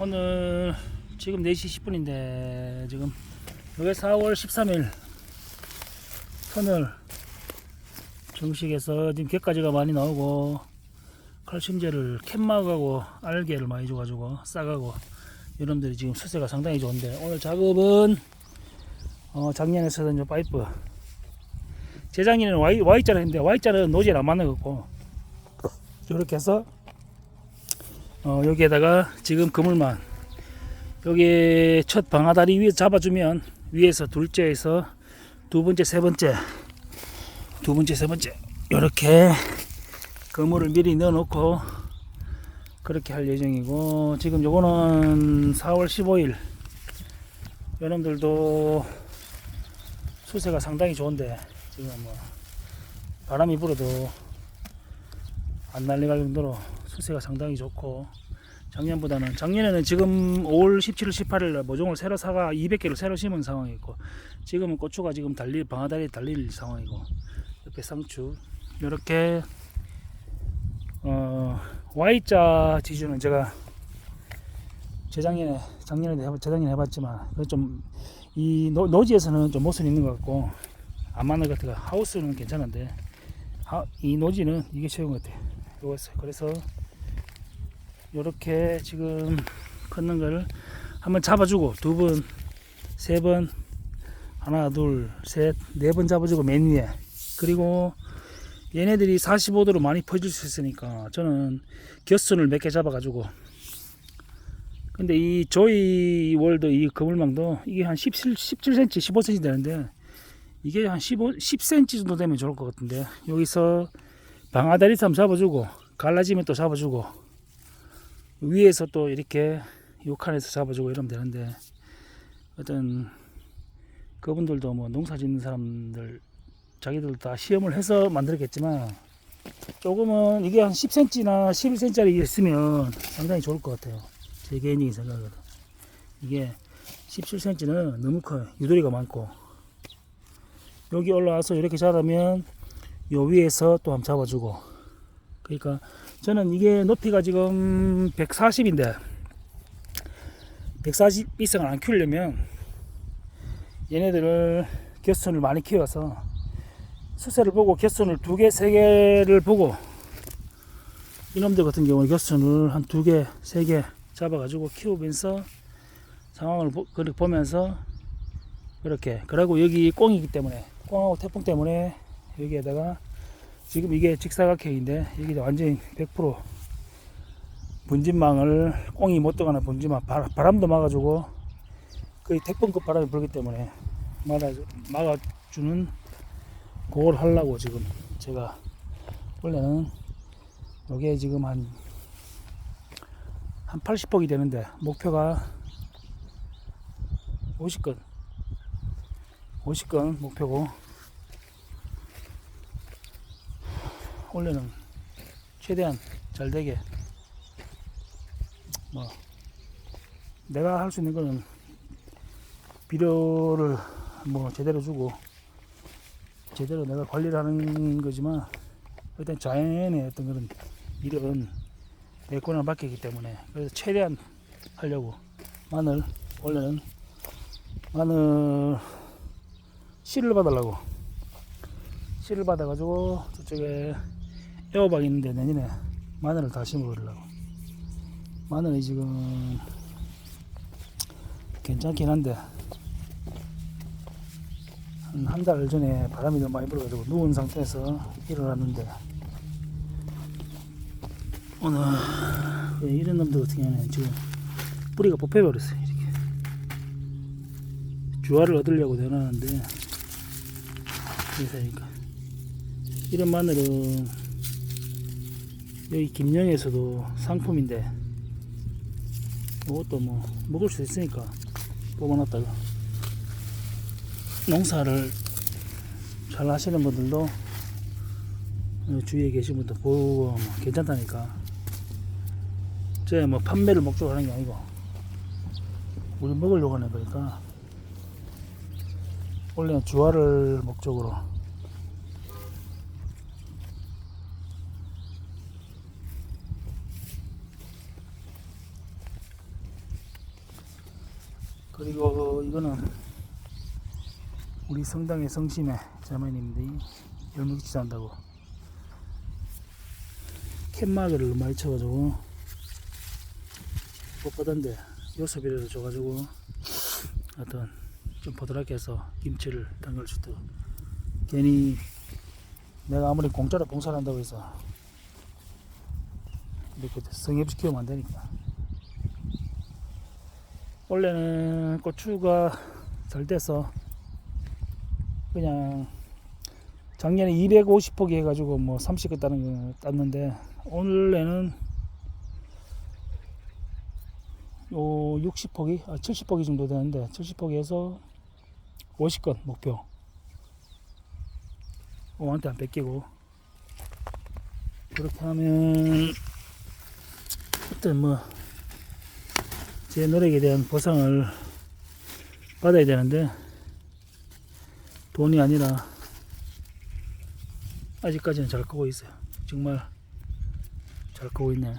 오늘 지금 4시 10분인데 지금 여기 4월 13일 터널 정식에서 지금 갯가지가 많이 나오고 칼슘제를 캔막하고 알게를 많이 줘가지고 싸가고 여러분들이 지금 수세가 상당히 좋은데 오늘 작업은 어, 작년에 쓰던 저 파이프. 재작년에는 Y, Y자를 했는데 Y자는 노즐 안 맞는 고 이렇게 해서 어, 여기에다가 지금 그물만 여기 첫 방아다리 위에 잡아주면 위에서 둘째에서 두 번째 세 번째 두 번째 세 번째 이렇게 그물을 미리 넣어놓고 그렇게 할 예정이고 지금 요거는 4월 15일 여러분들도 수세가 상당히 좋은데 지금 뭐 바람이 불어도 안 날려갈 정도로 수세가 상당히 좋고 작년보다는 작년에는 지금 5월 17일 18일 모종을 새로 사가 200개를 새로 심은 상황이고 지금은 고추가 지금 달릴 방아다리 달릴 상황이고 옆에 상추 이렇게 어 Y자 지주는 제가 재작년에 작년에 재작년에 해봤지만 좀이 노지에서는 좀 모순이 있는 것 같고 것 같아요 하우스는 괜찮은데 하, 이 노지는 이게 최고인 것 같아요 요거였어요 그래서 요렇게 지금 걷는 거를 한번 잡아주고 두 번, 세 번, 하나, 둘, 셋, 네 번 잡아주고 맨 위에. 그리고 얘네들이 45도로 많이 퍼질 수 있으니까 저는 곁순을 몇 개 잡아가지고. 근데 이 조이 월드 이 그물망도 이게 한 17, 17cm, 15cm 되는데 이게 한 15, 10cm 정도 되면 좋을 것 같은데 여기서 방아다리 삼 잡아주고 갈라지면 또 잡아주고 위에서 또 이렇게 요 칸에서 잡아주고 이러면 되는데 어떤 그분들도 뭐 농사 짓는 사람들 자기들 다 시험을 해서 만들었겠지만 조금은 이게 한 10cm나 11cm짜리 있으면 상당히 좋을 것 같아요. 제 개인적인 생각으로 이게 17cm는 너무 커요. 유도리가 많고. 여기 올라와서 이렇게 자르면 요 위에서 또 한번 잡아주고. 그러니까 저는 이게 높이가 지금 140인데 140 이상을 안 키우려면 얘네들을 곁순을 많이 키워서 수세를 보고 곁순을 두 개, 세 개를 보고 이놈들 같은 경우는 곁순을 한 두 개, 세 개 잡아가지고 키우면서 상황을 보, 보면서 그렇게. 그리고 여기 꽁이기 때문에 꽁하고 태풍 때문에 여기에다가 지금 이게 직사각형인데 여기다 완전히 100% 분진망을 꽁이 못 들어가는 분진망 바- 바람 도 막아주고 거의 태풍급 바람이 불기 때문에 막아, 막아주는 그걸 하려고 지금 제가 원래는 요게 지금 한 한 80폭이 되는데 목표가 50건 50건 목표고 원래는 최대한 잘 되게 뭐 내가 할 수 있는 거는 비료를 뭐 제대로 주고 제대로 내가 관리를 하는 거지만 일단 자연의 어떤 그런 일은 내 권한을 받기 때문에 그래서 최대한 하려고 마늘 원래는 마늘 씨를 받으려고 씨를 받아가지고 저쪽에 애호박 있는데 내년에 마늘을 다 심어보려고. 마늘이 지금 괜찮긴 한데 한 한 달 전에 바람이 너무 많이 불어가지고 누운 상태에서 일어났는데 오늘 왜 이런 놈들 같은 경우는 지금 뿌리가 뽑혀버렸어요 이렇게. 주화를 얻으려고 내놨는데 그래서 그러니까. 이런 마늘은 여기 김영에서도 상품인데 이것도 뭐 먹을 수 있으니까 뽑아놨다가 농사를 잘 하시는 분들도 어, 주위에 계신 분들 보고 뭐 괜찮다니까. 제 뭐 판매를 목적으로 하는 게 아니고 우리 먹으려고 하는 거니까. 원래는 주화를 목적으로 그리고 이거는 우리 성당의 성심의 자매님들이 열무김치 한다고 캔마개를 많이 쳐가지고 뻣뻣한데 요소비를 줘가지고 어떤 좀 보드랍게 해서 김치를 담글 수도 괜히 내가 아무리 공짜로 봉사를 한다고 해서 이렇게 성립시키면 안 되니까 원래는 고추가 잘 돼서 그냥 작년에 250포기 해가지고 뭐 30개 따는 거 땄는데 원래는 요 60포기, 아 70포기 정도 되는데 70포기에서 50건 목표. 오한테 안 뺏기고 그렇게 하면 어떤 뭐 제 노력에 대한 보상을 받아야 되는데 돈이 아니라 아직까지는 잘 크고 있어요. 정말 잘 크고 있네.